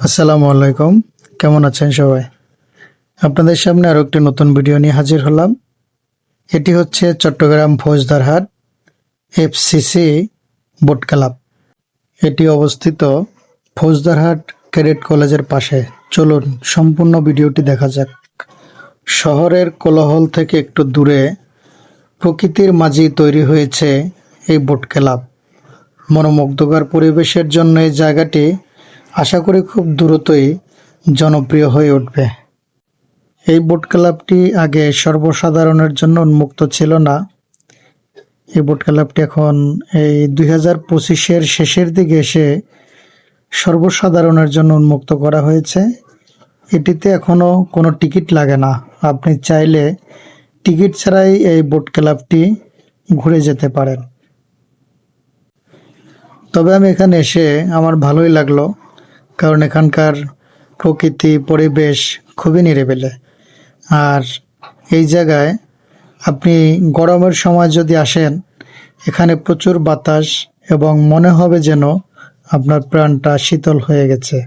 আসসালামু আলাইকুম। কেমন আছেন সবাই? আপনাদের সামনে আরও একটি নতুন ভিডিও নিয়ে হাজির হলাম। এটি হচ্ছে Chittagong Faujdarhat FCC boat club. এটি অবস্থিত ফৌজদারহাট ক্যাডেট কলেজের পাশে। চলুন সম্পূর্ণ ভিডিওটি দেখা যাক। শহরের কোলাহল থেকে একটু দূরে প্রকৃতির মাঝেই তৈরি হয়েছে এই বোট ক্লাব। মনোমুগ্ধকর পরিবেশের জন্য এই জায়গাটি আশা করি খুব দ্রুতই জনপ্রিয় হয়ে উঠবে। এই বোট ক্লাবটি আগে সর্বসাধারণের জন্য উন্মুক্ত ছিল না। এই বোট ক্লাবটি এখন এই দুই হাজার পঁচিশের শেষের দিকে এসে সর্বসাধারণের জন্য উন্মুক্ত করা হয়েছে। এটিতে এখনও কোনো টিকিট লাগে না। আপনি চাইলে টিকিট ছাড়াই এই বোট ক্লাবটি ঘুরে যেতে পারেন। তবে আমি এখানে এসে আমার ভালোই লাগল। কারণ এখানকার প্রকৃতি পরিবেশ খুবই নিরিবিলে। আর এই জায়গায় আপনি গরমের সময় যদি আসেন এখানে প্রচুর বাতাস এবং মনে হবে যেন আপনার প্রাণটা শীতল হয়ে গেছে।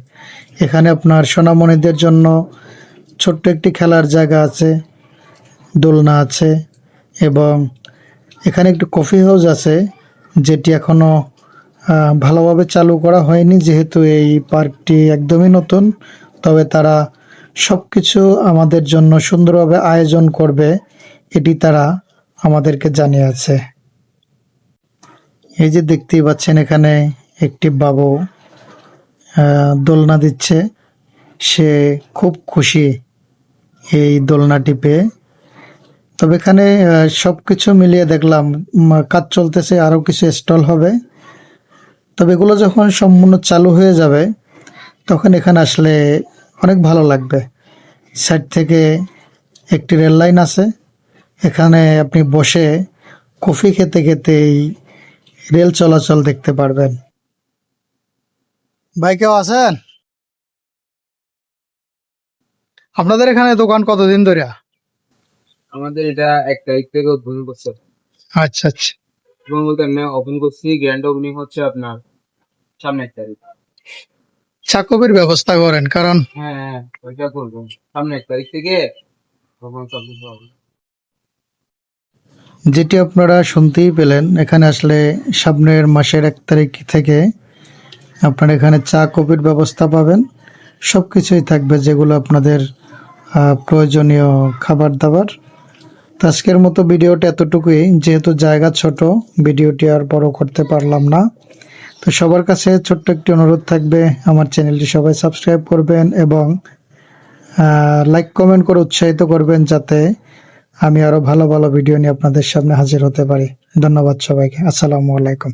এখানে আপনার সোনামণিদের জন্য ছোট্ট একটি খেলার জায়গা আছে দোলনা আছে এবং এখানে একটি কফি হাউস আছে যেটি এখনও আহ, ভালোভাবে চালু করা হয়নি, যেহেতু এই পার্কটি একদমই নতুন। তবে তারা সব কিছু আমাদের জন্য সুন্দরভাবে আয়োজন করবে, এটি তারা আমাদেরকে জানিয়েছে এই যে দেখতেই পাচ্ছেন এখানে একটি বাবু দোলনা দিচ্ছে। সে খুব খুশি এই দোলনাটি পেয়ে। তবে এখানে সব কিছু মিলিয়ে দেখলাম কাজ চলতেছে, আরও কিছু স্টল হবে। তবে এগুলো যখন সম্পূর্ণ চালু হয়ে যাবে তখন এখানে আসলে অনেক ভালো লাগবে। সাইড থেকে একটি রেল লাইন আছে। এখানে আপনি বসে কফি খেতে খেতে এই রেল চলাচল দেখতে পারবেন। ভাই কেউ আছেন? আপনাদের এখানে দোকান কতদিন ধরে? আমাদের এটা এক তারিখ থেকে উদ্বোধন করছে। আচ্ছা আচ্ছা। এবং বলতে আমি ওপেন করছি গ্র্যান্ড ওপেনিং হচ্ছে আপনার সামনে তারিখ চাকবের ব্যবস্থা করেন কারণ হ্যাঁ হ্যাঁ ওইটা করব। সামনে এক তারিখ থেকে যেটি আপনারা শুনতেই পেলেন এখানে আসলে সামনের মাসের এক তারিখ থেকে আপনারা এখানে চা কফির ব্যবস্থা পাবেন। সব কিছুই থাকবে যেগুলো আপনাদের প্রয়োজনীয় খাবার দাবার তো আজকের মতো ভিডিওটা এতটুকুই। যেহেতু জায়গা ছোট ভিডিওটি আর বড় করতে পারলাম না। তো সবার কাছে ছোট্ট একটি অনুরোধ থাকবে, আমার চ্যানেলটি সবাই সাবস্ক্রাইব করবেন এবং লাইক কমেন্ট করে উৎসাহিত করবেন যাতে আমি আরও ভালো ভালো ভিডিও নিয়ে আপনাদের সামনে হাজির হতে পারি। ধন্যবাদ সবাইকে। আসসালামু আলাইকুম।